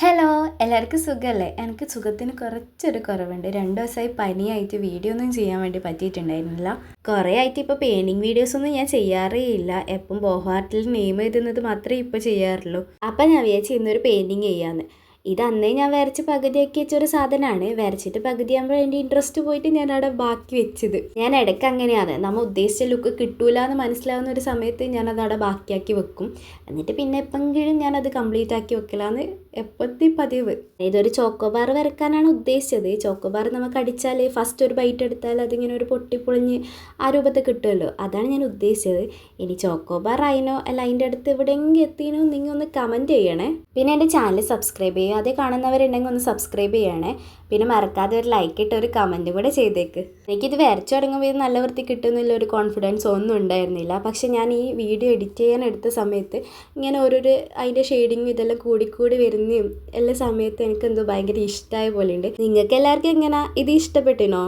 Hello എല്ലാവർക്കും സുഖമല്ലേ എനിക്ക് സുഖത്തിന് കുറച്ചൊരു കുറവുണ്ട്. രണ്ട് ദിവസമായി പനിയായിട്ട് വീഡിയോ ഒന്നും ചെയ്യാൻ വേണ്ടി പറ്റിയിട്ടുണ്ടായിരുന്നില്ല. കുറേ ആയിട്ട് ഇപ്പോൾ പെയിന്റിങ് വീഡിയോസ് ഒന്നും ഞാൻ ചെയ്യാറേ ഇല്ല. എപ്പം ബോഹാർട്ടിൽ നെയിം എഴുതുന്നത് മാത്രമേ ഇപ്പോൾ ചെയ്യാറുള്ളൂ. അപ്പം ഞാൻ വിചാരിച്ചു ഇന്നൊരു പെയിന്റിങ് ചെയ്യാമെന്ന് ഇത് അന്നേ ഞാൻ വരച്ച് പകുതിയാക്കി വെച്ച ഒരു സാധനമാണ് വരച്ചിട്ട് പകുതിയാകുമ്പോൾ എന്റെ ഇൻട്രസ്റ്റ് പോയിട്ട് ഞാൻ അവിടെ ബാക്കി വെച്ചത്. ഞാൻ ഇടയ്ക്ക് അങ്ങനെയാണ്. നമ്മൾ ഉദ്ദേശിച്ച ലുക്ക് കിട്ടൂല എന്ന് മനസ്സിലാവുന്ന ഒരു സമയത്ത് ഞാനത് അവിടെ ബാക്കിയാക്കി വെക്കും. എന്നിട്ട് പിന്നെ എപ്പെങ്കിലും ഞാനത് കംപ്ലീറ്റ് ആക്കി വെക്കലാന്ന് എപ്പോഴത്തെ പതിവ്. ഇതൊരു ചോക്കോബാർ വരക്കാനാണ് ഉദ്ദേശിച്ചത്. ചോക്കോബാർ നമുക്ക് അടിച്ചാൽ ഫസ്റ്റ് ഒരു ബൈറ്റ് എടുത്താൽ അതിങ്ങനെ ഒരു പൊട്ടിപ്പൊളിഞ്ഞ് ആ രൂപത്തെ കിട്ടുമല്ലോ. അതാണ് ഞാൻ ഉദ്ദേശിച്ചത്. ഇനി ചോക്കോബാർ ആയിനോ അല്ല അതിന്റെ അടുത്ത് എവിടെയെങ്കിലും എത്തിനോ നിങ്ങൾ ഒന്ന് കമന്റ് ചെയ്യണേ. പിന്നെ എന്റെ ചാനൽ സബ്സ്ക്രൈബ് ചെയ്യുക അതേ കാണുന്നവരുണ്ടെങ്കിൽ ഒന്ന് സബ്സ്ക്രൈബ് ചെയ്യണേ. പിന്നെ മറക്കാതെ ഒരു ലൈക്ക് ഇട്ട് ഒരു കമന്റ് കൂടെ ചെയ്തേക്ക്. എനിക്കിത് വരച്ചു തുടങ്ങുമ്പോൾ ഇത് നല്ല വൃത്തി കിട്ടുന്നില്ല ഒരു കോൺഫിഡൻസ് ഒന്നും ഉണ്ടായിരുന്നില്ല. പക്ഷേ ഞാൻ ഈ വീഡിയോ എഡിറ്റ് ചെയ്യാൻ എടുത്ത സമയത്ത് ഇങ്ങനെ ഓരോരു അതിന്റെ ഷെയ്ഡിങ് ഇതെല്ലാം കൂടിക്കൂടി വരുന്നതും എല്ലാ സമയത്ത് എനിക്ക് എന്തോ ഭയങ്കര ഇഷ്ടമായ പോലെ ഉണ്ട് നിങ്ങൾക്ക് എല്ലാവർക്കും എങ്ങനെ ഇത് ഇഷ്ടപ്പെട്ടിനോ?